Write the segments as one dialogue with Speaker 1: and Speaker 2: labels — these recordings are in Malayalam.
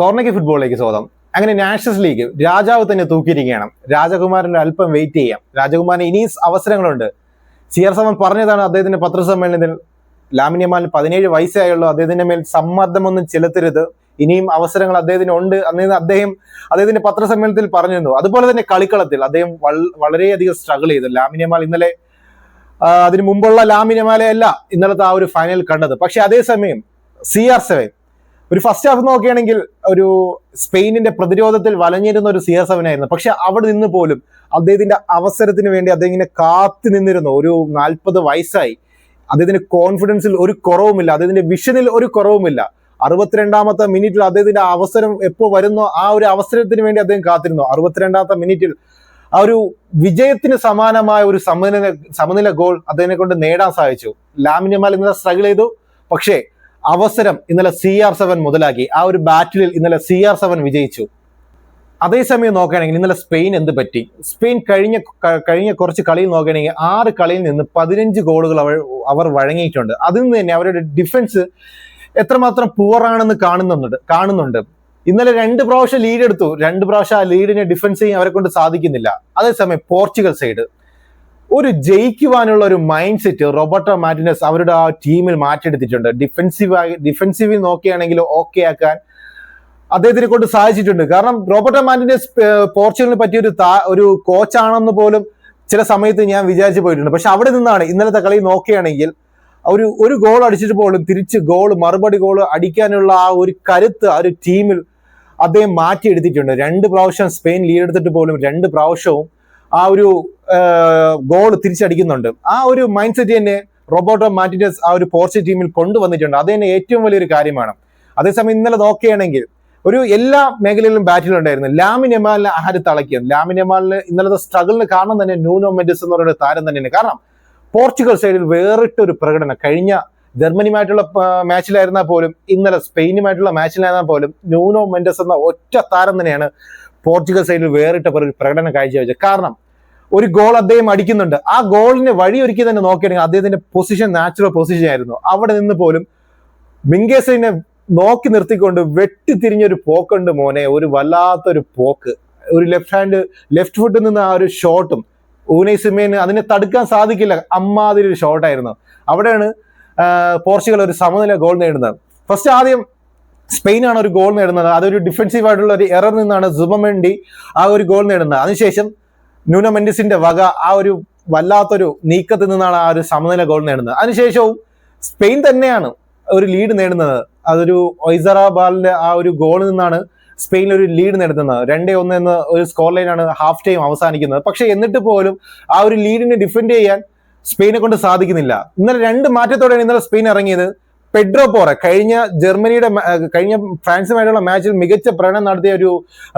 Speaker 1: കോർണയ്ക്ക് ഫുട്ബോളിലേക്ക് സ്വാഗതം. അങ്ങനെ നാഷണൽസ് ലീഗ് രാജാവ് തന്നെ തൂക്കിയിരിക്കുകയാണ്. രാജകുമാരന്റെ അല്പം വെയിറ്റ് ചെയ്യാം. രാജകുമാരന് ഇനിയും അവസരങ്ങളുണ്ട്. സി ആർ സമൻ പറഞ്ഞതാണ് അദ്ദേഹത്തിന്റെ പത്രസമ്മേളനത്തിൽ ലാമിനിയമാലിന് പതിനേഴ് വയസ്സായുള്ളൂ. അദ്ദേഹത്തിന്റെ മേൽ സമ്മർദ്ദമൊന്നും ചെലുത്തരുത്. ഇനിയും അവസരങ്ങൾ അദ്ദേഹത്തിന് ഉണ്ട് അന്ന് അദ്ദേഹം അദ്ദേഹത്തിന്റെ പത്രസമ്മേളനത്തിൽ പറഞ്ഞിരുന്നു. അതുപോലെ തന്നെ കളിക്കളത്തിൽ അദ്ദേഹം വളരെയധികം സ്ട്രഗിൾ ചെയ്തു. ലാമിനിയമാൽ ഇന്നലെ അതിനു മുമ്പുള്ള ലാമിനിയമാലയല്ല ഇന്നലത്തെ ആ ഒരു ഫൈനൽ കണ്ടത്. പക്ഷെ അതേസമയം സി ആർ സെവൻ ഒരു ഫസ്റ്റ് ഹാഫ് നോക്കുകയാണെങ്കിൽ ഒരു സ്പെയിനിന്റെ പ്രതിരോധത്തിൽ വലഞ്ഞിരുന്ന ഒരു സി എസ് സെവൻ ആയിരുന്നു. പക്ഷെ അവിടെ നിന്ന് പോലും അദ്ദേഹത്തിന്റെ അവസരത്തിന് വേണ്ടി അദ്ദേഹം ഇങ്ങനെ കാത്തു നിന്നിരുന്നു. ഒരു നാൽപ്പത് വയസ്സായി. അദ്ദേഹത്തിന്റെ കോൺഫിഡൻസിൽ ഒരു കുറവുമില്ല. അദ്ദേഹത്തിന്റെ വിഷനിൽ ഒരു കുറവുമില്ല. അറുപത്തിരണ്ടാമത്തെ മിനിറ്റിൽ അദ്ദേഹത്തിന്റെ അവസരം എപ്പോ വരുന്നോ ആ ഒരു അവസരത്തിന് വേണ്ടി അദ്ദേഹം കാത്തിരുന്നു. അറുപത്തിരണ്ടാമത്തെ മിനിറ്റിൽ ആ ഒരു വിജയത്തിന് സമാനമായ ഒരു സമനില സമനില ഗോൾ അദ്ദേഹത്തെ കൊണ്ട് നേടാൻ സാധിച്ചു. ലാമിനിയമാൽ ഇന്നലെ സ്ട്രഗിൾ ചെയ്തു. പക്ഷേ അവസരം ഇന്നലെ സി ആർ സെവൻ മുതലാക്കി. ആ ഒരു ബാറ്റിലിൽ ഇന്നലെ സി ആർ സെവൻ വിജയിച്ചു. അതേസമയം നോക്കുകയാണെങ്കിൽ ഇന്നലെ സ്പെയിൻ എന്ത് പറ്റി? സ്പെയിൻ കഴിഞ്ഞ കഴിഞ്ഞ കുറച്ച് കളിയിൽ നോക്കുകയാണെങ്കിൽ ആറ് കളിയിൽ നിന്ന് പതിനഞ്ച് ഗോളുകൾ അവർ അവർ വഴങ്ങിയിട്ടുണ്ട്. അതിൽ നിന്ന് തന്നെ അവരുടെ ഡിഫൻസ് എത്രമാത്രം പുവറാണെന്ന് കാണുന്നുണ്ട് കാണുന്നുണ്ട്. ഇന്നലെ രണ്ട് പ്രാവശ്യം ലീഡ് എടുത്തു. രണ്ട് പ്രാവശ്യം ആ ലീഡിനെ ഡിഫൻസ് ചെയ്യാൻ അവരെ കൊണ്ട് സാധിക്കുന്നില്ല. അതേസമയം പോർച്ചുഗൽ സൈഡ് ഒരു ജയിക്കുവാനുള്ള ഒരു മൈൻഡ് സെറ്റ് റോബർട്ടോ മാറ്റിനസ് അവരുടെ ആ ടീമിൽ മാറ്റിയെടുത്തിട്ടുണ്ട്. ഡിഫൻസീവ് ഡിഫൻസീവിൽ നോക്കുകയാണെങ്കിൽ ഓക്കെ ആക്കാൻ അദ്ദേഹത്തിനെ കൊണ്ട് സാധിച്ചിട്ടുണ്ട്. കാരണം റോബർട്ടോ മാറ്റിനസ് പോർച്ചുഗലിനെ പറ്റിയ ഒരു ഒരു കോച്ചാണെന്ന് പോലും ചില സമയത്ത് ഞാൻ വിചാരിച്ചു പോയിട്ടുണ്ട്. പക്ഷെ അവിടെ നിന്നാണ് ഇന്നലത്തെ കളി നോക്കുകയാണെങ്കിൽ ഒരു ഒരു ഗോൾ അടിച്ചിട്ട് പോലും തിരിച്ച് ഗോൾ മറുപടി ഗോൾ അടിക്കാനുള്ള ആ ഒരു കരുത്ത് ആ ഒരു ടീമിൽ അദ്ദേഹം മാറ്റിയെടുത്തിട്ടുണ്ട്. രണ്ട് പ്രാവശ്യം സ്പെയിൻ ലീഡ് എടുത്തിട്ട് പോലും രണ്ട് പ്രാവശ്യവും ആ ഒരു ഗോൾ തിരിച്ചടിക്കുന്നുണ്ട്. ആ ഒരു മൈൻഡ് സെറ്റ് തന്നെ റോബോട്ടോ മാറ്റിനസ് ആ ഒരു പോർച്ചു ടീമിൽ കൊണ്ടുവന്നിട്ടുണ്ട്. അത് തന്നെ ഏറ്റവും വലിയൊരു കാര്യമാണ്. അതേസമയം ഇന്നലെ നോക്കുകയാണെങ്കിൽ ഒരു എല്ലാ മേഖലയിലും ബാറ്റിലുണ്ടായിരുന്നു ലാമിൻ എമാലിനെ ആര് തളയ്ക്കും? ലാമിൻ എമാലിന് ഇന്നലത്തെ സ്ട്രഗിളിന് കാരണം തന്നെ ന്യൂനോ മെൻഡിസ് എന്ന് പറയുന്ന താരം തന്നെയാണ്. കാരണം പോർച്ചുഗൽ സൈഡിൽ വേറിട്ടൊരു പ്രകടനം. കഴിഞ്ഞ ജർമ്മനിയുമായിട്ടുള്ള മാച്ചിലായിരുന്നാൽ പോലും ഇന്നലെ സ്പെയിനുമായിട്ടുള്ള മാച്ചിലായിരുന്നാൽ പോലും ന്യൂനോ മെൻഡസ് എന്ന ഒറ്റ താരം തന്നെയാണ് പോർച്ചുഗൽ സൈഡിൽ വേറിട്ട ഒരു പ്രകടനം കാഴ്ചവെച്ചത്. കാരണം ഒരു ഗോൾ അദ്ദേഹം അടിക്കുന്നുണ്ട്. ആ ഗോളിന് വഴിയൊരുക്കി തന്നെ നോക്കിയാണെങ്കിൽ അദ്ദേഹത്തിന്റെ പൊസിഷൻ നാച്ചുറൽ പൊസിഷൻ ആയിരുന്നു. അവിടെ നിന്ന് പോലും മിങ്കേസിനെ നോക്കി നിർത്തിക്കൊണ്ട് വെട്ടിത്തിരിഞ്ഞൊരു പോക്കുണ്ട് മോനെ. ഒരു വല്ലാത്തൊരു പോക്ക്. ഒരു ലെഫ്റ്റ് ഹാൻഡ് ലെഫ്റ്റ് ഫുട്ടിൽ നിന്ന് ആ ഒരു ഷോട്ടും ഊനൈ സിമേന് അതിനെ തടുക്കാൻ സാധിക്കില്ല. അമ്മാതിരി ഒരു ഷോട്ടായിരുന്നു അവിടെയാണ് പോർച്ചുഗൽ ഒരു സമനില ഗോൾ നേടുന്നത്. ഫസ്റ്റ് ആദ്യം സ്പെയിനാണ് ഒരു ഗോൾ നേടുന്നത്. അതൊരു ഡിഫൻസീവ് ആയിട്ടുള്ള ഒരു എറർ നിന്നാണ് സുബമെണ്ടി ആ ഒരു ഗോൾ നേടുന്നത്. അതിനുശേഷം ന്യൂനോ വക ആ ഒരു വല്ലാത്തൊരു നീക്കത്തിൽ നിന്നാണ് ആ ഒരു സമനില ഗോൾ നേടുന്നത്. അതിനുശേഷവും സ്പെയിൻ തന്നെയാണ് ഒരു ലീഡ് നേടുന്നത്. അതൊരു ഒയ്സറാബാലിന്റെ ആ ഒരു ഗോളിൽ നിന്നാണ് സ്പെയിൻ ഒരു ലീഡ് നേടുന്നത്. രണ്ടേ ഒന്ന് എന്ന ഒരു സ്കോർ ലൈനാണ് ഹാഫ് ടൈം അവസാനിക്കുന്നത്. പക്ഷെ എന്നിട്ട് പോലും ആ ഒരു ലീഡിനെ ഡിഫെൻഡ് ചെയ്യാൻ സ്പെയിനെ കൊണ്ട് സാധിക്കുന്നില്ല. ഇന്നലെ രണ്ട് മാറ്റത്തോടെയാണ് ഇന്നലെ സ്പെയിൻ ഇറങ്ങിയത്. പെഡ്രോ പോറ കഴിഞ്ഞ ജർമ്മനിയുടെ കഴിഞ്ഞ ഫ്രാൻസുമായിട്ടുള്ള മാച്ചിൽ മികച്ച പ്രകടനം നടത്തിയ ഒരു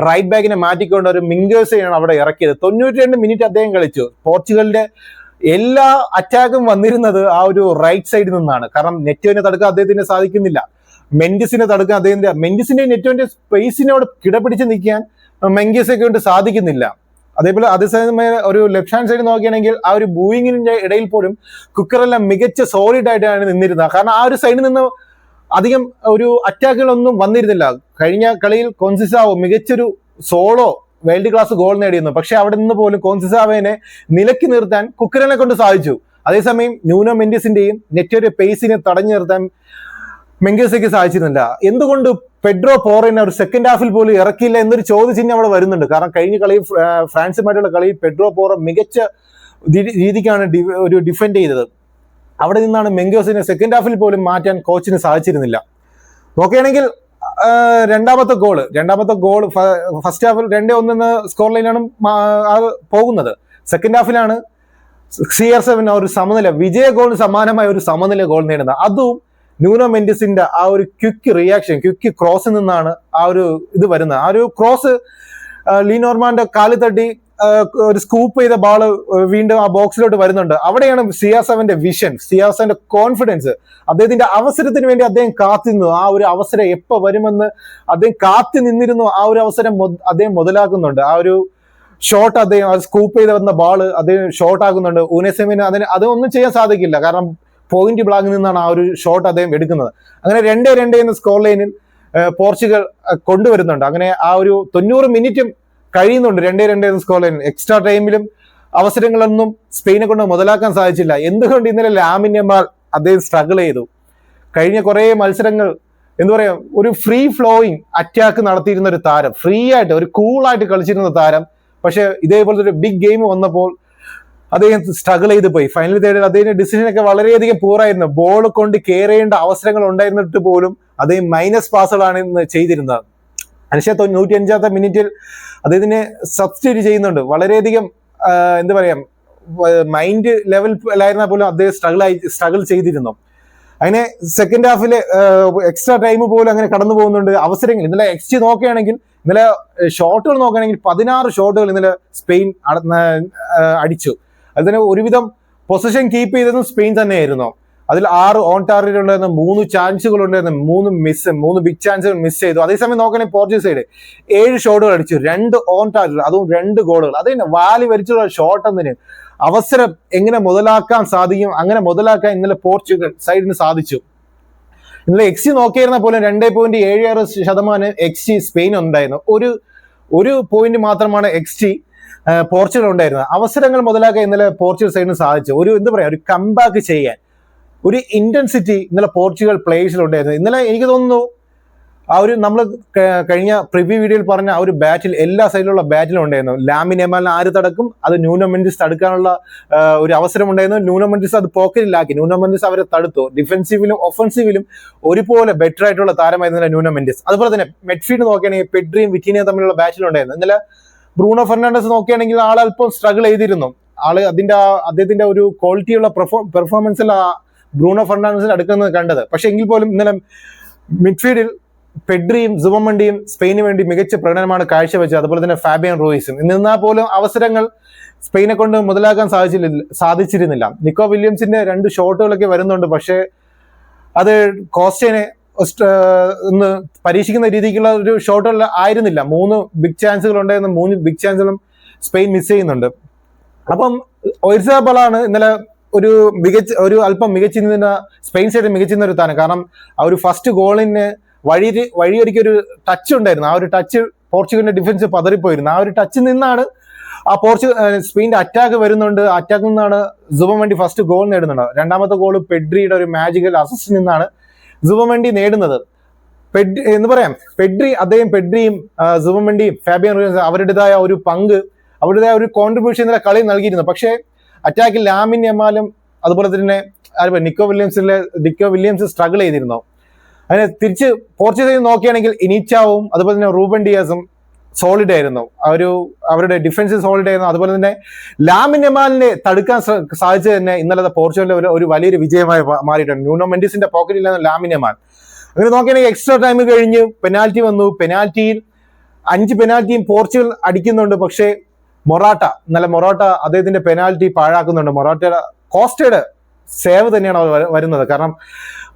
Speaker 1: റൈറ്റ് ബാക്കിനെ മാറ്റിക്കൊണ്ട് ഒരു മിങ്കേഴ്സിനെയാണ് അവിടെ ഇറക്കിയത്. തൊണ്ണൂറ്റി രണ്ട് മിനിറ്റ് അദ്ദേഹം കളിച്ചു. പോർച്ചുഗലിന്റെ എല്ലാ അറ്റാക്കും വന്നിരുന്നത് ആ ഒരു റൈറ്റ് സൈഡിൽ നിന്നാണ്. കാരണം നെറ്റോനെ തടുക്കാൻ അദ്ദേഹത്തിന് സാധിക്കുന്നില്ല. മെൻഡിസിനെ തടുക്കാൻ അദ്ദേഹത്തിന്റെ മെൻഡിസിന്റെ നെറ്റോന്റെ സ്പേസിനോട് കിടപിടിച്ച് നിൽക്കാൻ മെങ്കീസൊക്കെ കൊണ്ട് സാധിക്കുന്നില്ല. അതേപോലെ അതേസമയം ഒരു ലെഫ്റ്റ് ഹാൻഡ് സൈഡ് നോക്കുകയാണെങ്കിൽ ആ ഒരു ബൂയിങ്ങിന്റെ ഇടയിൽ പോലും കുക്കറെല്ലാം മികച്ച സോളിഡ് ആയിട്ടാണ് നിന്നിരുന്നത്. കാരണം ആ ഒരു സൈഡിൽ നിന്ന് അധികം ഒരു അറ്റാക്കുകളൊന്നും വന്നിരുന്നില്ല. കഴിഞ്ഞ കളിയിൽ കോൺസിസാവോ മികച്ചൊരു സോളോ വേൾഡ് ക്ലാസ് ഗോൾ നേടിയിരുന്നു. പക്ഷെ അവിടെ നിന്ന് പോലും കോൺസിസാവേനെ നിലക്കി നിർത്താൻ കുക്കറിനെ കൊണ്ട് സാധിച്ചു. അതേസമയം ന്യൂനോ മെൻഡിസിന്റെയും നെറ്റൊരു പേസിനെ തടഞ്ഞു നിർത്താൻ മെങ്കേസയ്ക്ക് സാധിച്ചിരുന്നില്ല. എന്തുകൊണ്ട് പെഡ്രോ പോറിനെ ഒരു സെക്കൻഡ് ഹാഫിൽ പോലും ഇറക്കിയില്ല എന്നൊരു ചോദ്യചിഹ്നം അവിടെ വരുന്നുണ്ട്. കാരണം കഴിഞ്ഞ കളി ഫ്രാൻസുമായിട്ടുള്ള കളിയിൽ പെഡ്രോ പോറ മികച്ച രീതിക്കാണ് ഒരു ഡിഫെൻഡ് ചെയ്തത്. അവിടെ നിന്നാണ് മെങ്കോസിനെ സെക്കൻഡ് ഹാഫിൽ പോലും മാറ്റാൻ കോച്ചിന് സാധിച്ചിരുന്നില്ല. നോക്കുകയാണെങ്കിൽ രണ്ടാമത്തെ ഗോൾ രണ്ടാമത്തെ ഗോൾ ഫസ്റ്റ് ഹാഫിൽ രണ്ടേ ഒന്നെന്ന സ്കോർ ലൈനാണ് പോകുന്നത്. സെക്കൻഡ് ഹാഫിലാണ് സി ആർ സെവൻ ഒരു സമനില വിജയ ഗോളിന് സമാനമായ ഒരു സമനില ഗോൾ നേടുന്നത്. അതും ന്യൂനോ മെൻഡിസിന്റെ ആ ഒരു ക്വിക്ക് റിയാക്ഷൻ ക്വിക്ക് ക്രോസിൽ നിന്നാണ് ആ ഒരു ഇത് വരുന്നത്. ആ ഒരു ക്രോസ് ലീനോർമാന്റെ കാലി തട്ടി ഒരു സ്കൂപ്പ് ചെയ്ത ബാൾ വീണ്ടും ആ ബോക്സിലോട്ട് വരുന്നുണ്ട്. അവിടെയാണ് സിയാസവന്റെ വിഷൻ സിയാസവന്റെ കോൺഫിഡൻസ് അദ്ദേഹത്തിന്റെ അവസരത്തിന് വേണ്ടി അദ്ദേഹം കാത്തിരുന്നു. ആ ഒരു അവസരം എപ്പോ വരുമെന്ന് അദ്ദേഹം കാത്തു നിന്നിരുന്നു. ആ ഒരു അവസരം അദ്ദേഹം മുതലാക്കുന്നുണ്ട്. ആ ഒരു ഷോട്ട് അദ്ദേഹം സ്കൂപ്പ് ചെയ്ത് വന്ന ബാൾ അദ്ദേഹം ഷോട്ട് ആക്കുന്നുണ്ട്. ഊനസെമിന് അതിന് അതൊന്നും ചെയ്യാൻ സാധിക്കില്ല. കാരണം പോയിന്റ് ബ്ലാഗിൽ നിന്നാണ് ആ ഒരു ഷോട്ട് അദ്ദേഹം എടുക്കുന്നത്. അങ്ങനെ രണ്ടേ രണ്ടേ എന്ന സ്കോർ ലൈനിൽ പോർച്ചുഗൽ കൊണ്ടുവരുന്നുണ്ട്. അങ്ങനെ ആ ഒരു തൊണ്ണൂറ് മിനിറ്റും കഴിയുന്നുണ്ട് രണ്ടേ രണ്ടേ എന്ന സ്കോർ ലൈനിൽ എക്സ്ട്രാ ടൈമിലും അവസരങ്ങളൊന്നും സ്പെയിനെ കൊണ്ട് മുതലാക്കാൻ സാധിച്ചില്ല. എന്തുകൊണ്ട് ഇന്നലെ ലാമിന്യമാൽ അദ്ദേഹം സ്ട്രഗിൾ ചെയ്തു? കഴിഞ്ഞ കുറേ മത്സരങ്ങൾ എന്താ പറയാ ഒരു ഫ്രീ ഫ്ലോയിങ് അറ്റാക്ക് നടത്തിയിരുന്ന ഒരു താരം ഫ്രീ ആയിട്ട് ഒരു കൂളായിട്ട് കളിച്ചിരുന്ന താരം. പക്ഷെ ഇതേപോലത്തെ ഒരു ബിഗ് ഗെയിം വന്നപ്പോൾ അദ്ദേഹം സ്ട്രഗിൾ ചെയ്ത് പോയി. ഫൈനൽ തേർഡിൽ അദ്ദേഹത്തിന്റെ ഡിസിഷൻ ഒക്കെ വളരെയധികം പൂറായിരുന്നു ബോൾ കൊണ്ട് കയറേണ്ട അവസരങ്ങൾ ഉണ്ടായിരുന്നിട്ട് പോലും അദ്ദേഹം മൈനസ് പാസുകളാണ് ഇന്ന് ചെയ്തിരുന്നത്. അനുശ തൊണ്ണൂറ്റി അഞ്ചാമത്തെ മിനിറ്റിൽ അദ്ദേഹത്തിനെ സബ്സ്റ്റിറ്റ്യൂട്ട് ചെയ്യുന്നുണ്ട്. വളരെയധികം എന്ത് പറയാ മൈൻഡ് ലെവലിലായിരുന്നാൽ പോലും അദ്ദേഹം സ്ട്രഗിൾ ആയി സ്ട്രഗിൾ ചെയ്തിരുന്നു. അങ്ങനെ സെക്കൻഡ് ഹാഫിൽ എക്സ്ട്രാ ടൈം പോലും അങ്ങനെ കടന്നു പോകുന്നുണ്ട്. അവസരങ്ങൾ ഇന്നലെ എക്സ് നോക്കുകയാണെങ്കിൽ ഇന്നലെ ഷോട്ടുകൾ നോക്കുകയാണെങ്കിൽ പതിനാറ് ഷോട്ടുകൾ ഇന്നലെ സ്പെയിൻ അട- അടിച്ചു. അതിന് ഒരുവിധം പൊസിഷൻ കീപ്പ് ചെയ്തതും സ്പെയിൻ തന്നെയായിരുന്നു. അതിൽ ആറ് ഓൺ ടാർഗറ്റ് ഉണ്ടായിരുന്ന മൂന്ന് ചാൻസുകൾ ഉണ്ടായിരുന്നു മൂന്ന് മിസ് മൂന്ന് ബിഗ് ചാൻസുകൾ മിസ് ചെയ്തു. അതേസമയം നോക്കണേ പോർച്ചുഗീസ് സൈഡ് ഏഴ് ഷോട്ടുകൾ അടിച്ചു രണ്ട് ഓൺ ടാർഗറ്റ് അതും രണ്ട് ഗോളുകൾ അത് തന്നെ വാലി വരിച്ചുള്ള ഷോട്ട് എന്നതിന് അവസരം എങ്ങനെ മുതലാക്കാൻ സാധിക്കും അങ്ങനെ മുതലാക്കാൻ ഇന്നലെ പോർച്ചുഗൽ സൈഡിന് സാധിച്ചു. ഇന്നലെ എക്സി നോക്കിയിരുന്ന പോലും രണ്ടേ പോയിന്റ് ഏഴ് ആറ് ശതമാനം എക്സി സ്പെയിൻ ഉണ്ടായിരുന്നു. ഒരു ഒരു പോയിന്റ് മാത്രമാണ് എക്സി പോർച്ചുഗൽ ഉണ്ടായിരുന്നത് അവസരങ്ങൾ മുതലാക്കാൻ ഇന്നലെ പോർച്ചുഗൽ സൈഡിന് സാധിച്ചു. ഒരു എന്താ പറയാ ഒരു കംബാക്ക് ചെയ്യാൻ. ഒരു ഇന്റൻസിറ്റി ഇന്നലെ പോർച്ചുഗൽ പ്ലേയേഴ്സിലുണ്ടായിരുന്നു ഇന്നലെ എനിക്ക് തോന്നുന്നു ആ ഒരു നമ്മൾ കഴിഞ്ഞ പ്രിവ്യൂ വീഡിയോയിൽ പറഞ്ഞ ആ ഒരു ബാറ്റിൽ എല്ലാ സൈഡിലുള്ള ബാറ്റിലും ഉണ്ടായിരുന്നു. ലാമിൻ എമാലിനെ ആര് തടക്കും? അത് ന്യൂനോ മെൻഡിസ് തടുക്കാനുള്ള ഒരു അവസരം ഉണ്ടായിരുന്നു. ന്യൂനോ മെൻഡിസ് അത് പോക്കറ്റിലാക്കി. ന്യൂനോ മെൻഡിസ് അവരെ തടുത്തു. ഡിഫൻസീവിലും ഒഫൻസീവിലും ഒരുപോലെ ബെറ്റർ ആയിട്ടുള്ള താരമായിരുന്നു ന്യൂനോ മെൻഡിസ്. അതുപോലെ തന്നെ മെഡ്ഫീൽഡ് നോക്കുകയാണെങ്കിൽ പെഡ്രിയും വിറ്റീനയും തമ്മിലുള്ള ബാറ്റിലുണ്ടായിരുന്നു ഇന്നലെ ബ്രൂണോ ഫെർണാണ്ടസ് നോക്കുകയാണെങ്കിൽ ആൾ അല്പം സ്ട്രഗിൾ ചെയ്തിരുന്നു. ആൾ അതിന്റെ അദ്ദേഹത്തിന്റെ ഒരു ക്വാളിറ്റിയുള്ള പെർഫോമൻസിൽ ആ ബ്രൂണോ ഫെർണാണ്ടസിന് അടുക്കുന്നത് കണ്ടത്. പക്ഷെ എങ്കിൽ പോലും ഇന്നലെ മിഡ്ഫീൽഡിൽ പെഡ്രിയും സുബമണ്ടിയും സ്പെയിനു വേണ്ടി മികച്ച പ്രകടനമാണ് കാഴ്ചവെച്ചത്. അതുപോലെ തന്നെ ഫാബിയൻ റോയിസും. എന്നിരുന്നാൽ പോലും അവസരങ്ങൾ സ്പെയിനെ കൊണ്ട് മുതലാക്കാൻ സാധിച്ചില്ല സാധിച്ചിരുന്നില്ല. നിക്കോ വില്യംസിന്റെ രണ്ട് ഷോട്ടുകളൊക്കെ വരുന്നുണ്ട്. പക്ഷേ അത് കോസ്റ്റേനെ ഒന്ന് പരീക്ഷിക്കുന്ന രീതിക്കുള്ള ഒരു ഷോട്ടുകൾ ആയിരുന്നില്ല. മൂന്ന് ബിഗ് ചാൻസുകൾ ഉണ്ടായിരുന്ന. മൂന്ന് ബിഗ് ചാൻസുകളും സ്പെയിൻ മിസ് ചെയ്യുന്നുണ്ട്. അപ്പം ഒയ്സാബളാണ് ഇന്നലെ ഒരു മികച്ച ഒരു അല്പം മികച്ചിരുന്ന സ്പെയിൻ സൈഡ് മികച്ചിരുന്ന ഒരു താരം. കാരണം ആ ഒരു ഫസ്റ്റ് ഗോളിന് വഴി വഴിയൊരുക്കി ഒരു ടച്ച് ഉണ്ടായിരുന്നു. ആ ഒരു ടച്ച് പോർച്ചുഗലിന്റെ ഡിഫൻസ് പതറിപ്പോയിരുന്നു. ആ ഒരു ടച്ചിൽ നിന്നാണ് ആ പോർച്ചുഗൽ സ്പെയിന്റെ അറ്റാക്ക് വരുന്നുണ്ട്. അറ്റാക്കിൽ നിന്നാണ് സുബമണ്ടി ഫസ്റ്റ് ഗോൾ നേടുന്നുണ്ട് രണ്ടാമത്തെ ഗോൾ പെഡ്രിയുടെ ഒരു മാജിക്കൽ അസിസ്റ്റിൽ നിന്നാണ് സുബമണ്ടി നേടുന്നത്. പെഡ് എന്ന് പറയാം. പെഡ്രി അദ്ദേഹം പെഡ്രിയും സുബമണ്ടിയും ഫാബിയൻ അവരുടേതായ ഒരു പങ്ക് അവരുടേതായ ഒരു കോൺട്രിബ്യൂഷൻ ഇന്നലെ കളി നൽകിയിരുന്നു. പക്ഷേ അറ്റാക്കിൽ ലാമിൻ യമാലും അതുപോലെ തന്നെ നിക്കോ വില്യംസിലെ നിക്കോ വില്യംസ് സ്ട്രഗിൾ ചെയ്തിരുന്നു. അതിനെ തിരിച്ച് പോർച്ചുഗീസ് നോക്കുകയാണെങ്കിൽ ഇനീച്ചാവും അതുപോലെ തന്നെ റൂബൻ ഡിയാസും സോളിഡ് ആയിരുന്നു. ഒരു അവരുടെ ഡിഫൻസ് സോളിഡ് ആയിരുന്നു. അതുപോലെ തന്നെ ലാമിൻ എമാലിനെ തടുക്കാൻ സാധിച്ചത് തന്നെ ഇന്നലത്തെ പോർച്ചുഗലിന്റെ ഒരു വലിയൊരു വിജയമായി മാറിയിട്ടുണ്ട്. ന്യൂനോ മെൻഡിസിന്റെ പോക്കറ്റിലാണ് ലാമിൻ എമാൽ അങ്ങനെ നോക്കുകയാണെങ്കിൽ എക്സ്ട്രാ ടൈം കഴിഞ്ഞ്. പെനാൽറ്റി വന്നു. പെനാൽറ്റിയിൽ അഞ്ച് പെനാൽറ്റിയും പോർച്ചുഗൽ അടിക്കുന്നുണ്ട്. പക്ഷേ മൊറാട്ട ഇന്നലെ മൊറാട്ട അദ്ദേഹത്തിന്റെ പെനാൽറ്റി പാഴാക്കുന്നുണ്ട്. മൊറാട്ടയുടെ കോസ്റ്റയുടെ സേവ് തന്നെയാണ് വരുന്നത്. കാരണം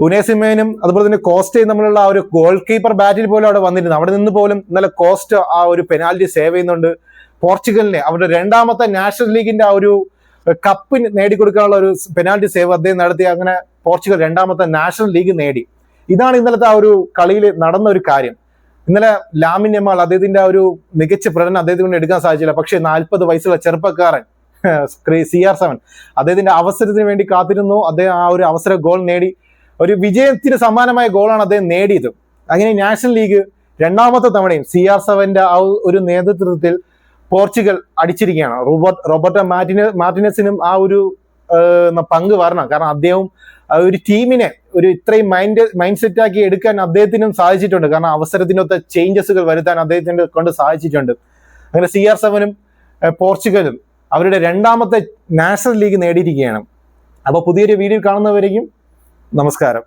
Speaker 1: ഉനേസിമേനും അതുപോലെ തന്നെ കോസ്റ്റയും തമ്മിലുള്ള ആ ഒരു ഗോൾ കീപ്പർ ബാറ്റിൽ പോലും അവിടെ വന്നിരുന്നു. അവിടെ നിന്ന് പോലും ഇന്നലെ കോസ്റ്റ് ആ ഒരു പെനാൽറ്റി സേവ് ചെയ്യുന്നുണ്ട്. പോർച്ചുഗലിനെ അവരുടെ രണ്ടാമത്തെ നാഷണൽ ലീഗിന്റെ ആ ഒരു കപ്പ് നേടിക്കൊടുക്കാനുള്ള ഒരു പെനാൽറ്റി സേവ് അദ്ദേഹം നടത്തി. അങ്ങനെ പോർച്ചുഗൽ രണ്ടാമത്തെ നാഷണൽ ലീഗ് നേടി. ഇതാണ് ഇന്നലത്തെ ആ ഒരു കളിയിൽ നടന്ന ഒരു കാര്യം. ഇന്നലെ ലാമിൻ യമാൾ അദ്ദേഹത്തിന്റെ ആ ഒരു മികച്ച പ്രകടനം അദ്ദേഹത്തിന് എടുക്കാൻ സാധിച്ചില്ല. പക്ഷേ നാൽപ്പത് വയസ്സുള്ള ചെറുപ്പക്കാരൻ സി ആർ സെവൻ അദ്ദേഹത്തിന്റെ അവസരത്തിന് വേണ്ടി കാത്തിരുന്നു. അദ്ദേഹം ആ ഒരു അവസര ഗോൾ നേടി. ഒരു വിജയത്തിന് സമാനമായ ഗോളാണ് അദ്ദേഹം നേടിയത്. അങ്ങനെ നാഷണൽ ലീഗ് രണ്ടാമത്തെ തവണയും സി ആർ സെവന്റെ ആ ഒരു നേതൃത്വത്തിൽ പോർച്ചുഗൽ അടിച്ചിരിക്കുകയാണ്. റോബർട്ട് റോബർട്ടോ മാർട്ടിന മാർട്ടിനസിനും ആ ഒരു പങ്ക് വരണം. കാരണം അദ്ദേഹം ഒരു ടീമിനെ ഒരു ഇത്രയും മൈൻഡ് മൈൻഡ് സെറ്റ് ആക്കി എടുക്കാൻ അദ്ദേഹത്തിനും സാധിച്ചിട്ടുണ്ട്. കാരണം അവസരത്തിനൊത്ത ചേഞ്ചസുകൾ വരുത്താൻ അദ്ദേഹത്തിന് കൊണ്ട് സാധിച്ചിട്ടുണ്ട്. അങ്ങനെ സി ആർ സെവനും പോർച്ചുഗലും അവരുടെ രണ്ടാമത്തെ നാഷണൽ ലീഗ് നേടിയിരിക്കുകയാണ്. അപ്പോൾ പുതിയൊരു വീഡിയോ കാണുന്നവരേക്കും നമസ്കാരം.